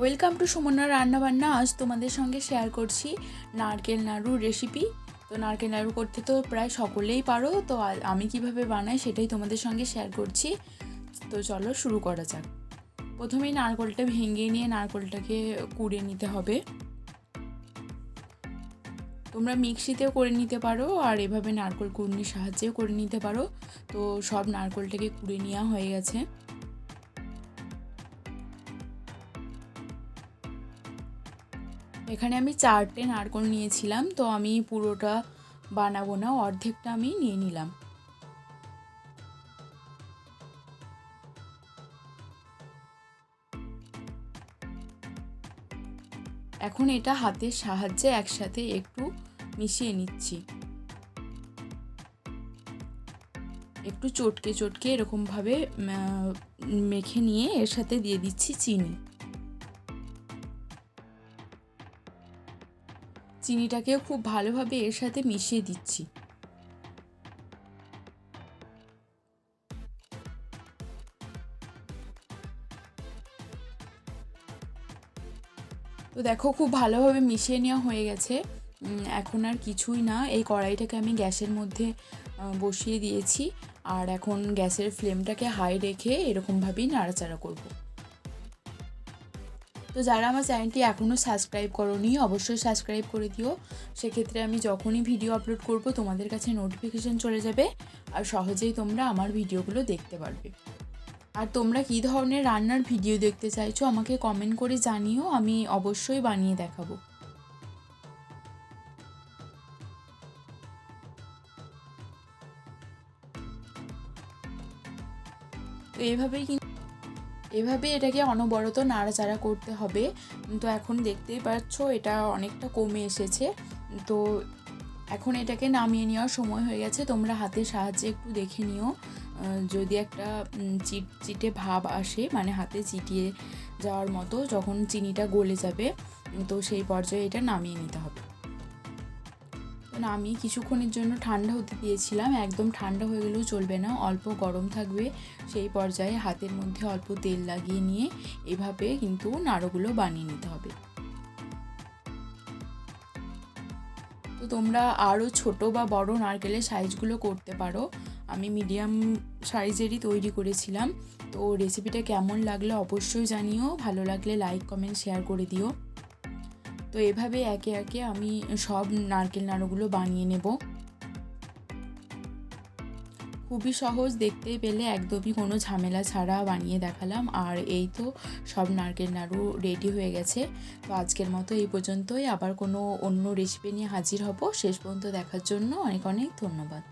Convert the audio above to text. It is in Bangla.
ওয়েলকাম টু সুমনা রান্নাবান্না আজ তোমাদের সঙ্গে শেয়ার করছি নারকেল নাড়ুর রেসিপি তো নারকেল নাড়ু করতে তো প্রায় সকলেই পারো। তো আমি কীভাবে বানাই সেটাই তোমাদের সঙ্গে শেয়ার করছি। তো চলো শুরু করা যাক। প্রথমেই নারকেলটা ভেঙে নিয়ে নারকেলটাকে কুড়ে নিতে হবে। তোমরা মিক্সিতেও করে নিতে পারো আর এভাবে নারকেল কুড়নির সাহায্যেও করে নিতে পারো। তো সব নারকেলটাকে কুড়ে নেওয়া হয়ে গেছে। এখানে আমি চারটে নারকল নিয়েছিলাম, তো আমি পুরোটা বানাবো না, অর্ধেকটা আমি নিয়ে নিলাম। এখন এটা হাতের সাহায্যে একসাথে একটু মিশিয়ে নিচ্ছি। একটু চটকে চটকে এরকমভাবে মেখে নিয়ে এর সাথে দিয়ে দিচ্ছি চিনি। চিনিটাকেও খুব ভালোভাবে এর সাথে মিশিয়ে দিচ্ছি। তো দেখো, খুব ভালোভাবে মিশিয়ে নেওয়া হয়ে গেছে। এখন আর কিছুই না। এই কড়াইটাকে আমি গ্যাসের মধ্যে বসিয়ে দিয়েছি। আর এখন গ্যাসের ফ্লেমটাকে হাই রেখে এরকমভাবেই নাড়াচাড়া করব। তো যারা আমার চ্যানেলটি এখনও সাবস্ক্রাইব করোনি, অবশ্যই সাবস্ক্রাইব করে দিও। সেক্ষেত্রে আমি যখনই ভিডিও আপলোড করব, তোমাদের কাছে নোটিফিকেশন চলে যাবে আর সহজেই তোমরা আমার ভিডিওগুলো দেখতে পারবে। আর তোমরা কী ধরনের রান্নার ভিডিও দেখতে চাইছো, আমাকে কমেন্ট করে জানিও, আমি অবশ্যই বানিয়ে দেখাবো। তো এভাবেই কিন্তু এভাবে এটাকে অনবরত নাড়াচাড়া করতে হবে। তো এখন দেখতেই পাচ্ছ এটা অনেকটা কমে এসেছে। তো এখন এটাকে নামিয়ে নেওয়ার সময় হয়ে গেছে। তোমরা হাতের সাহায্যে একটু দেখে নিও। যদি একটা চিট, চিটে ভাব আসে মানে হাতে চিটিয়ে যাওয়ার মতো, যখন চিনিটা গলে যাবে, তো সেই পর্যায়ে এটা নামিয়ে নিতে হবে। নামিয়ে কিছুক্ষণের জন্য ঠান্ডা হতে দিয়েছিলাম। একদম ঠান্ডা হয়ে গেলেও চলবে না, অল্প গরম থাকবে। সেই পর্যায়ে হাতের মধ্যে অল্প তেল লাগিয়ে নিয়ে এভাবে কিন্তু নাড়ুগুলো বানিয়ে নিতে হবে। তো তোমরা আরও ছোট বা বড় নারকেলের সাইজগুলো করতে পারো। আমি মিডিয়াম সাইজেরই তৈরি করেছিলাম। তো রেসিপিটা কেমন লাগল অবশ্যই জানিও। ভালো লাগলে লাইক কমেন্ট শেয়ার করে দিও। তো এভাবে একে একে আমি সব নারকেল নাড়ুগুলো বানিয়ে নেব। খুবই সহজ দেখতে পেলে একদমই কোনো ঝামেলা ছাড়া বানিয়ে দেখালাম। আর এই তো সব নারকেল নাড়ু রেডি হয়ে গেছে। তো আজকের মতো এই পর্যন্তই। আবার কোনো অন্য রেসিপি নিয়ে হাজির হব। শেষ পর্যন্ত দেখার জন্য অনেক অনেক ধন্যবাদ।